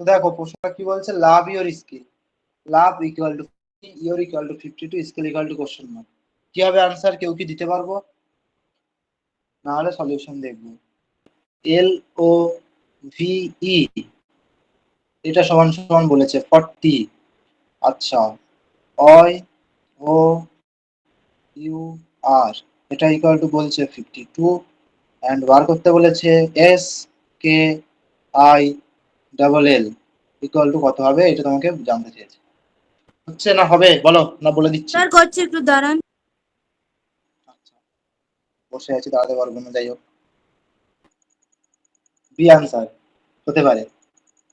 তো দেখো প্রশ্নটা কি বলছে? Love your skill. Love equal to your equal to fifty two skill equal to question mark কি হবে আনসার কেউ কি দিতে পারব? না হলে সলিউশন দেখব। এল ও ভি ই এটা সমান সমান বলেছে ফর্টি আচ্ছা অয় ও ইউ আর এটা ইকুয়াল টু বলছে ফিফটি টু অ্যান্ড বার করতে বলেছে S K I double L equal to কত হবে? এটা তোমাকে জানতে চেয়েছে। হচ্ছে না হবে? বলো না বলে দিচ্ছি। স্যার করছি একটু দাঁড়ান। আচ্ছা। বসে আছি দাঁড়াতে পারব না যাই হোক। বি আনসার হতে পারে।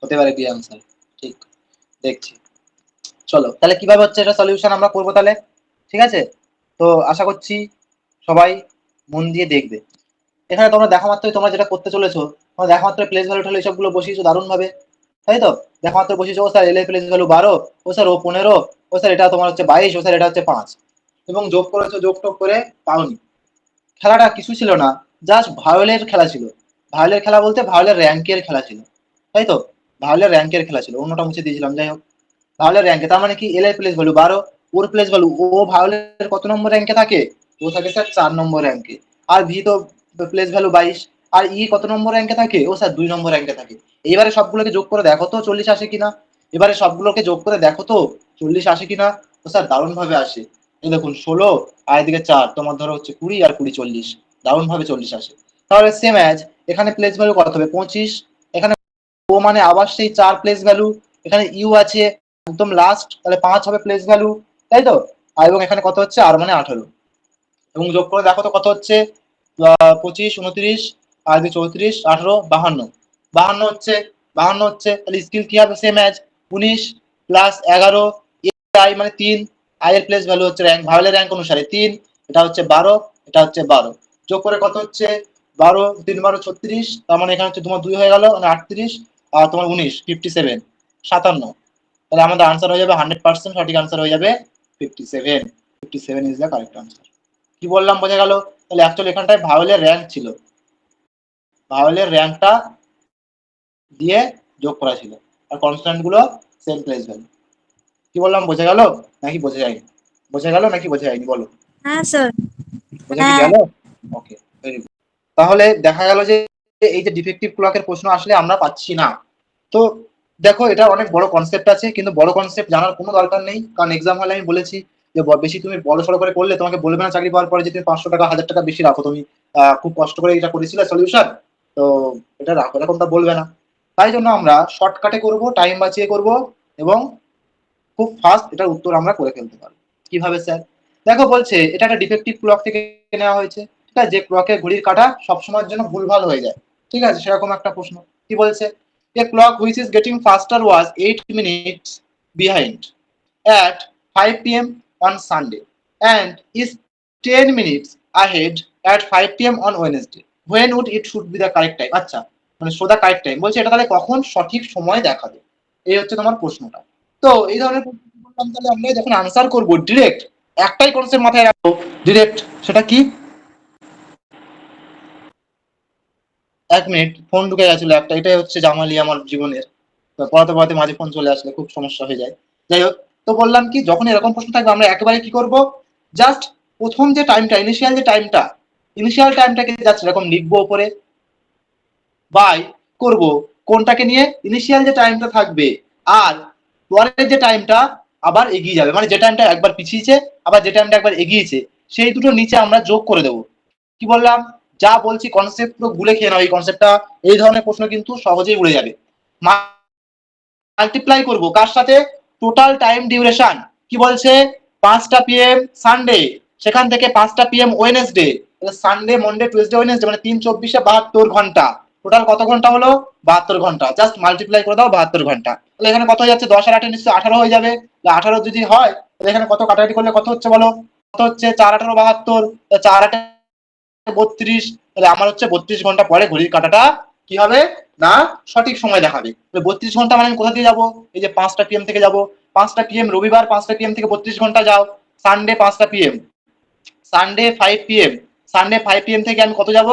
হতে পারে বি আনসার ঠিক দেখছি। চলো তাহলে কীভাবে হচ্ছে এটা সলিউশন আমরা করব তাহলে? ঠিক আছে? তো আশা করছি সবাই মন দিয়ে দেখবে। এখানে তোমরা দেখা মাত্রই তোমরা যেটা করতে চলেছো তোমরা দেখা মাত্র প্লেস ভ্যালু ঠেলে সবগুলো বসিয়েছো দারুণ ভাবে তাই তো? দেখা মাত্র বসিয়েছো, ও স্যার এল প্লেস ভ্যালু বারো, ও স্যার ও পনেরো, ও স্যার এটা তোমার হচ্ছে বাইশ, ও স্যার এটা হচ্ছে পাঁচ। এবং যোগ করেছ, যোগ টোক করে পাওনি। খেলাটা কিছু ছিল না জাস্ট ভায়োলের খেলা ছিল। ভায়োলের খেলা বলতে ভায়োলের র্যাঙ্কের খেলা ছিল। তাই তো? ভায়োলের র্যাঙ্কের খেলা ছিল, অন্যটা মুছে দিয়েছিলাম, যাই হোক। ভায়োলের র্যাঙ্কে, তার মানে কি? এল প্লেস ভ্যালু বারো, ওর প্লেস ভ্যালু ও ভায়োলের কত নম্বর র্যাঙ্কে থাকে? ও থাকে স্যার চার নম্বর র্যাঙ্কে। আর ভি তো প্লেস ভ্যালু বাইশ। আর ই কত নম্বর র্যাঙ্কে থাকে? ও স্যার দুই নম্বর র্যাঙ্কে থাকে। এইবারে সবগুলোকে যোগ করে দেখো তো চল্লিশ আসে কিনা। এবারে সবগুলোকে যোগ করে দেখো তো চল্লিশ আসে কিনা। ও স্যার দারুণ ভাবে আসে। এই দেখুন, ষোলো, আর এদিকে চার, তোমার ধরো হচ্ছে কুড়ি আর কুড়ি চল্লিশ। দারুণ ভাবে চল্লিশ আসে। তাহলে সেম অ্যাজ এখানে প্লেস ভ্যালু কত হবে? পঁচিশ। এখানে ও মানে আবার সেই চার প্লেস ভ্যালু এখানে ইউ আছে, একদম লাস্ট তাহলে পাঁচ হবে প্লেস ভ্যালু তাই তো? আর এবং এখানে কত হচ্ছে? আর মানে আঠারো। এবং যোগ করে দেখো তো কত হচ্ছে? পঁচিশ, উনত্রিশ আর চৌত্রিশ, আঠারো, বাহান্ন। বাহান্ন হচ্ছে বাহান্ন হচ্ছে, তাহলে স্কিল কি হবে? সেম অ্যাজ উনিশ প্লাস এগারো আই মানে তিন আই এর প্লেস ভ্যালু হচ্ছে র্যাঙ্ক ভাইলের র্যাঙ্ক অনুসারে তিন, এটা হচ্ছে বারো, এটা হচ্ছে বারো। যোগ করে কত হচ্ছে? বারো, তিন বারো, ছত্রিশ, তার মানে এখানে হচ্ছে তোমার দুই হয়ে গেল মানে আটত্রিশ, আর তোমার উনিশ ফিফটি সেভেন সাতান্ন। তাহলে আমাদের আনসার হয়ে যাবে হান্ড্রেড পার্সেন্ট সঠিক আনসার হয়ে যাবে fifty seven fifty seven is the correct answer কি বললাম, বোঝা গেল? তাহলে অ্যাকচুয়ালি এখানটায় ভাওয়েলের র্যাঙ্ক ছিল। ভাওয়েলের র্যাঙ্কটা দিয়ে যোগ করা ছিল। আর কনস্ট্যান্টগুলো সেম প্লেস ভ্যালু কি বললাম বোঝা গেল নাকি বোঝা যায়নি? বোঝা গেল নাকি বোঝা যায়নি বলো। হ্যাঁ স্যার বোঝা হ্যাঁ। গেল? ওকে ভেরি গুড তাহলে দেখা গেল যে এই যে ডিফেক্টিভ ক্লকের প্রশ্ন আসলে আমরা পাচ্ছি না। তো দেখো এটা অনেক বড় কনসেপ্ট আছে কিন্তু বড় কনসেপ্ট জানার কোনো দরকার নেই। কারণ এক্সাম হলে আমি বলেছি যে বেশি তুমি বড় সড়ো করে করলে তোমাকে বলবে না চাকরি পাওয়ার পরে যে তুমি পাঁচশো টাকা হাজার টাকা বেশি রাখো। তুমি আহ, খুব কষ্ট করে এটা করেছিলে সলিউশন এটা রাখো এরকমটা বলবে না। তাই জন্য আমরা শর্টকাটে করব টাইম বাঁচিয়ে করব এবং খুব ফাস্ট এটার উত্তর আমরা করে ফেলতে পারব। কীভাবে স্যার দেখো বলছে, এটা একটা ডিফেক্টিভ ক্লক থেকে নেওয়া হয়েছে। ঠিক আছে? যে ক্লকে ঘড়ির কাঁটা সবসময়ের জন্য ভুলভাল হয়ে যায়। ঠিক আছে? সেরকম একটা প্রশ্ন। কি বলছে? a clock which is getting faster was 8 minutes behind at 5 p.m. on Sunday and is 10 minutes ahead at 5 p.m. on Wednesday. When would it should be the correct time? আচ্ছা মানে শো দা কারেক্ট টাইম বলছে, এটা তাহলে কখন সঠিক সময় দেখাবে এই হচ্ছে তোমার প্রশ্নটা। তো এই ধরনের বললাম, তাহলে আমরা যখন আনসার করব ডিরেক্ট একটাই কনসেপ্ট মাথায় রাখব। ডিরেক্ট সেটা কি? এক মিনিট ফোন ঢুকে গেছিল একটা এটাই হচ্ছে জামালি আমার জীবনের। পড়াতে পড়াতে মাঝে ফোন চলে আসলে খুব সমস্যা হয়ে যায়। যাই হোক, তো বললাম কি, যখন এরকম প্রশ্ন থাকবে, আমরা একেবারে কি করব? জাস্ট প্রথম যে টাইমটা ইনিশিয়াল যে টাইমটা ইনিশিয়াল টাইমটাকে যাচ্ছে এরকম লিখব ওপরে বাই করব। কোনটাকে নিয়ে? ইনিশিয়াল যে টাইমটা থাকবে, আর পরের যে টাইমটা আবার এগিয়ে যাবে। মানে যে টাইমটা একবার পিছিয়েছে, আবার যে টাইমটা একবার এগিয়েছে, সেই দুটো নিচে আমরা যোগ করে দেবো। কি বললাম? যা বলছি কনসেপ্ট পুরো গুলে খেয়ে নাও। এই কনসেপ্টটা এই ধরনের প্রশ্ন কিন্তু সহজেই উড়ে যাবে। মাল্টিপ্লাই করব। কার সাথে? টোটাল টাইম ডিউরেশন কি বলছে? পাঁচটা পিএম সানডে সেখান থেকে পাঁচটা PM Wednesday Sunday Monday Tuesday Wednesday মানে তিন চব্বিশে বাহাত্তর ঘণ্টা। টোটাল কত ঘণ্টা হলো? বাহাত্তর ঘণ্টা। জাস্ট মাল্টিপ্লাই করে দাও, বাহাত্তর ঘণ্টা। তাহলে এখানে কত হয়ে যাচ্ছে? দশ আর আটে নিশ্চয়ই আঠারো হয়ে যাবে। আঠারো যদি হয়, তাহলে এখানে কত কাটাকাটি করলে কত হচ্ছে বলো? কত হচ্ছে? চার আঠারো বাহাত্তর। চার আটে বত্রিশ। তাহলে আমার হচ্ছে বত্রিশ ঘণ্টা পরে ঘড়ির কাটাটা কি হবে? না, সঠিক সময় দেখাবে। বত্রিশ ঘণ্টা মানে কোথা দিয়ে যাব? এই যে পাঁচটা পিএম থেকে যাব। পাঁচটা পিএম রবিবার, পাঁচটা পিএম থেকে বত্রিশ ঘণ্টা যাও। সানডে পাঁচটা PM Sunday five PM Sunday five PM থেকে আমি কত যাব?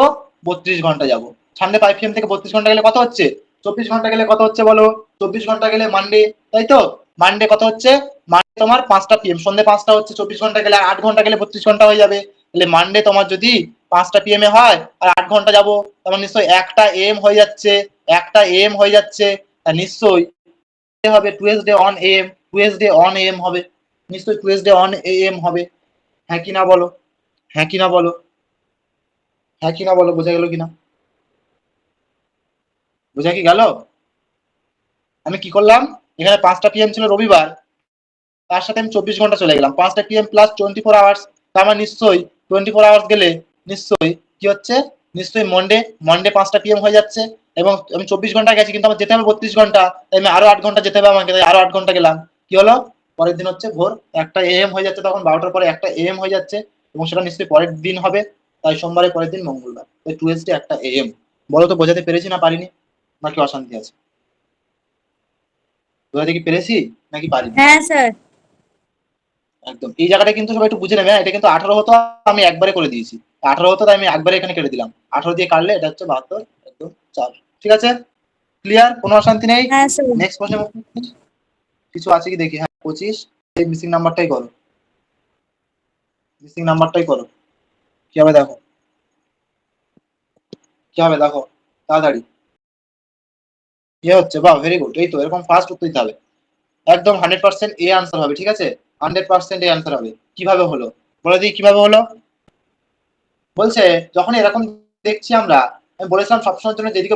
বত্রিশ ঘণ্টা যাব। সানডে ফাইভ পিএম থেকে বত্রিশ ঘণ্টা গেলে কত হচ্ছে? চব্বিশ ঘণ্টা গেলে কত হচ্ছে বলো? চব্বিশ ঘণ্টা গেলে মানডে তাই তো? মানডে কত হচ্ছে? মানডে তোমার পাঁচটা পিএম সন্ধ্যে পাঁচটা হচ্ছে, চব্বিশ ঘণ্টা গেলে আট ঘণ্টা গেলে বত্রিশ ঘণ্টা হয়ে যাবে। তাহলে মানডে তোমার যদি পাঁচটা পিএম এ হয়, আর আট ঘণ্টা যাব, তাহলে নিশ্চয়ই একটা এম হয়ে যাচ্ছে, একটা এম হয়ে যাচ্ছে। নিশ্চয়ই হবে Tuesday one AM Tuesday one AM হবে। নিশ্চয়ই টুয়েসডে অন এম হবে। হ্যাঁ কি না বলো? হ্যাঁ কি না বলো? হ্যাঁ কি না বলো, বোঝা গেল কিনা বোঝা কি গেল? আমি কি করলাম? এখানে পাঁচটা পিএম ছিল রবিবার, তার সাথে আমি চব্বিশ ঘণ্টা চলে গেলাম। পাঁচটা PM plus twenty four hours তার আমার নিশ্চয়ই টোয়েন্টি ফোর আওয়ার্স গেলে নিশ্চয়ই কি হচ্ছে? নিশ্চয়ই মন্ডে মন্ডে পাঁচটা পিএম হয়ে যাচ্ছে এবং আমি চব্বিশ ঘণ্টা গেছি, কিন্তু আমার যেতে হবে বত্রিশ ঘণ্টা, তাই আমি আরও আট ঘণ্টা যেতে হবে আমাকে, তাই আরও আট ঘণ্টা গেলাম। কি হলো? পরের দিন হচ্ছে ভোর, একটা এম হয়ে যাচ্ছে তখন, বারোটার পরে একটা এম হয়ে যাচ্ছে এবং সেটা নিশ্চয়ই পরের দিন হবে। তাই সোমবারের পরের দিন মঙ্গলবার। তাই টুয়েসডে একটা এম বলো তো বোঝাতে পেরেছি না পারিনি? নাকি অশান্তি আছে? বোঝাতে কি পেরেছি নাকি পারিনি? হ্যাঁ স্যার। একদম। এই জায়গাটা কিন্তু সবাই একটু বুঝে নেবে হ্যাঁ? এটা কিন্তু আঠারো হতো আমি একবারে করে দিয়েছি। আঠারো হতো তাই আমি একবারে এখানে কেটে দিলাম। আঠারো দিয়ে কাটলে এটা হচ্ছে বাহাত্তর একদম চার। ঠিক আছে? ক্লিয়ার কোনো অশান্তি নেই? হ্যাঁ নেক্সট প্রশ্ন কিছু আছে কি দেখি? হ্যাঁ পঁচিশ এই মিসিং নাম্বারটাই করো। মিসিং নাম্বারটাই করো। কি হবে দেখো? কি হবে দেখো? তাড়াতাড়ি। কি হচ্ছে, বাহ ভেরি গুড এই তো, এরকম ফাস্ট উত্তর দিতে হবে। একদম হান্ড্রেড পার্সেন্ট এ আনসার হবে, ঠিক আছে? হান্ড্রেড পার্সেন্ট এ আনসার হবে। কীভাবে হলো? বলে দিই, কীভাবে হলো? বলছে, যখন এরকম দেখছি আমরা, আমি বলেছিলাম সবসময়ের জন্য যেদিকে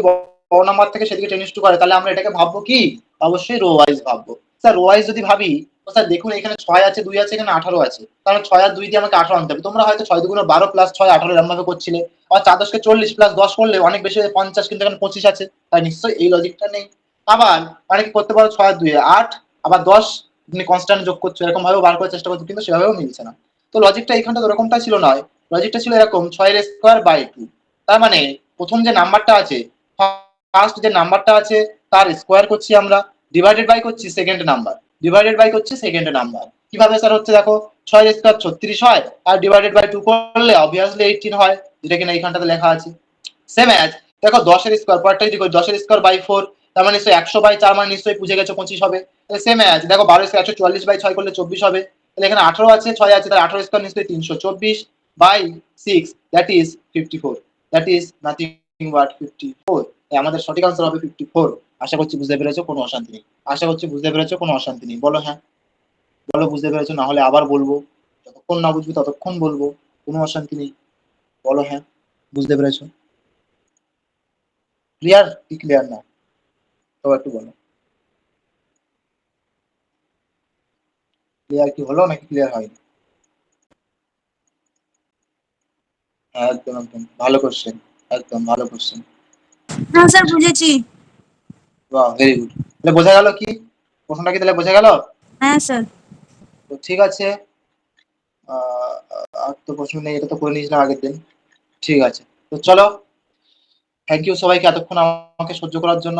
বড় নাম্বার থেকে সেদিকে টেনিস টু করে তাহলে আমরা এটাকে ভাববো কি? অবশ্যই রো ওয়াইজ ভাববো। স্যার রো ওয়াইজ যদি ভাবি স্যার, দেখুন, এখানে ছয় আছে, দুই আছে, এখানে আঠারো আছে। তাহলে ছয় আর দুই দিয়ে আমাকে আঠারো আনতে হবে। তোমরা হয়তো ছয় দুগুণ বারো প্লাস ছয় আঠারো এরকম ভাবে করছিলে। আর চার দশকে চল্লিশ প্লাস দশ করলে অনেক বেশি পঞ্চাশ, কিন্তু এখানে পঁচিশ আছে। তাই নিশ্চয়ই এই লজিকটা নেই। আবার অনেকে করতে পারো ছয় দুই আট, আবার দশ, তুমি কনস্ট্যান্ট যোগ করছ, এরকম ভাবে বার করার চেষ্টা করছ, কিন্তু সেভাবেও মিলছে না। তো লজিকটা এখানটা ওরকমটা ছিল নয়। লজিকটা ছিল এরকম, ছয়ের স্কোয়ার বাই টু তার মানে প্রথম যে নাম্বারটা আছে ফার্স্ট যে নাম্বারটা আছে, তার স্কোয়ার করছি আমরা ডিভাইডেড বাই করছি সেকেন্ড নাম্বার ডিভাইডেড বাই করছি সেকেন্ড নাম্বার। কীভাবে স্যার হচ্ছে দেখো? ছয় স্কোয়ার ছত্রিশ হয়, আর ডিভাইডেড বাই টু করলে অবভিয়াসলি এইটিন হয়। যেটা কিনা এইখানটাতে লেখা আছে। সেম অ্যাজ দেখো দশের স্কোয়ার পরটা যদি করি দশের স্কোয়ার বাই ফোর তার মানে নিশ্চয়ই একশো বাই চার মানে নিশ্চয়ই বুঝে গেছো পঁচিশ হবে। তাহলে সেম অ্যাজ দেখো বারো স্কোয়ার একশো চুয়াল্লিশ বাই ছয় করলে চব্বিশ হবে। তাহলে এখানে আঠারো আছে, ছয় আছে, তাহলে আঠারো স্কোয়ার নিশ্চয়ই তিনশো চব্বিশ by six that is fifty four that is nothing but fifty four আমাদের সঠিক আনসার হবে ফিফটি ফোর আশা করছি বুঝতে পেরেছ, কোনো অশান্তি নেই। আশা করছি বুঝতে পেরেছ, কোনো অশান্তি নেই। বলো হ্যাঁ। বলো বুঝতে পেরেছ, না হলে আবার বলব। যতক্ষণ না বুঝবি, ততক্ষণ বলব। কোনো অশান্তি নেই। বলো হ্যাঁ। বুঝতে পেরেছ? ক্লিয়ার কি ক্লিয়ার না? তো একটু বলো। ক্লিয়ার কি হলো নাকি ক্লিয়ার হয়নি? হ্যাঁ একদম একদম। ভালো কোশ্চেন একদম, ভালো কোশ্চেন হ্যাঁ স্যার বুঝেছি। বাহ ভেরি গুড তাহলে বোঝা গেল কি? প্রশ্নটা কি তাহলে বোঝা গেল? হ্যাঁ স্যার। তো ঠিক আছে। আর তো প্রশ্ন নেই এটা তো করে নিয়েছিলাম আগের দিন। ঠিক আছে। তো চলো থ্যাংক ইউ সবাইকে এতক্ষণ আমাকে সহ্য করার জন্য।